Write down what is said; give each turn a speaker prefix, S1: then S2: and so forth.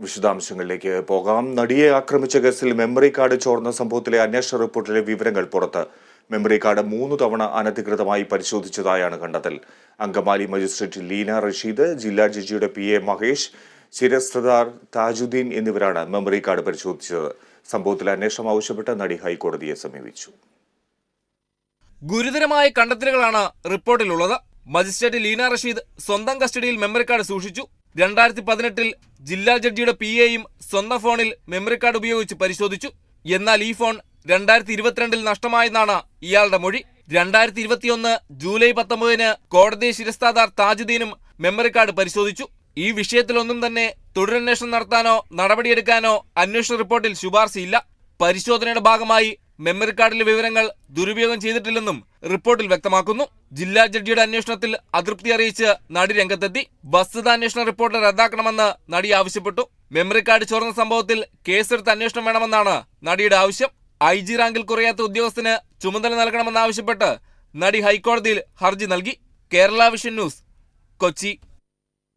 S1: വിശദാംശങ്ങളിലേക്ക് പോകാം. നടിയെ ആക്രമിച്ച കേസിൽ മെമ്മറി കാർഡ് ചോർന്ന സംഭവത്തിലെ അന്വേഷണ റിപ്പോർട്ടിലെ വിവരങ്ങൾ പുറത്ത്. മെമ്മറി കാർഡ് മൂന്ന് തവണ അനധികൃതമായി പരിശോധിച്ചതായാണ് കണ്ടെത്തൽ. അങ്കമാലി മജിസ്ട്രേറ്റ് ലീന റഷീദ് ജില്ലാ ജഡ്ജിയുടെ പി എ മഹേഷ് ശിരസ്ത്രദാർ താജുദ്ദീൻ എന്നിവരാണ് മെമ്മറി കാർഡ് പരിശോധിച്ചത്. സംഭവത്തിൽ അന്വേഷണം ആവശ്യപ്പെട്ട് നടി ഹൈക്കോടതിയെ സമീപിച്ചു.
S2: ഗുരുതരമായ കണ്ടെത്തലുകളാണ് റിപ്പോർട്ടിലുള്ളത്. മജിസ്ട്രേറ്റ് ലീന റഷീദ് സ്വന്തം കസ്റ്റഡിയിൽ മെമ്മറി കാർഡ് സൂക്ഷിച്ചു. രണ്ടായിരത്തി പതിനെട്ടിൽ ജില്ലാ ജഡ്ജിയുടെ പി എയും സ്വന്തം ഫോണിൽ മെമ്മറി കാർഡ് ഉപയോഗിച്ച് പരിശോധിച്ചു. എന്നാൽ ഈ ഫോൺ രണ്ടായിരത്തി ഇരുപത്തിരണ്ടിൽ നഷ്ടമായെന്നാണ് ഇയാളുടെ മൊഴി. രണ്ടായിരത്തി ഇരുപത്തിയൊന്ന് ജൂലൈ പത്തൊമ്പതിന് കോടതി ശിരസ്താദാർ താജുദ്ദീനും മെമ്മറി കാർഡ് പരിശോധിച്ചു. ഈ വിഷയത്തിലൊന്നും തന്നെ തുടരന്വേഷണം നടത്താനോ നടപടിയെടുക്കാനോ അന്വേഷണ റിപ്പോർട്ടിൽ ശുപാർശയില്ല. പരിശോധനയുടെ ഭാഗമായി മെമ്മറി കാർഡിലെ വിവരങ്ങൾ ദുരുപയോഗം ചെയ്തിട്ടില്ലെന്നും റിപ്പോർട്ടിൽ വ്യക്തമാക്കുന്നു. ജില്ലാ ജഡ്ജിയുടെ അന്വേഷണത്തിൽ അതൃപ്തി അറിയിച്ച് നടി രംഗത്തെത്തി. വസ്തുതാന്വേഷണ റിപ്പോർട്ട് റദ്ദാക്കണമെന്ന് നടി ആവശ്യപ്പെട്ടു. മെമ്മറി കാർഡ് ചോർന്ന സംഭവത്തിൽ കേസെടുത്ത് അന്വേഷണം വേണമെന്നാണ് നടിയുടെ ആവശ്യം. ഐ ജി റാങ്കിൽ കുറയാത്ത ഉദ്യോഗസ്ഥന് ചുമതല നൽകണമെന്നാവശ്യപ്പെട്ട് നടി ഹൈക്കോടതിയിൽ ഹർജി നൽകി. Kerala vision news Kochi.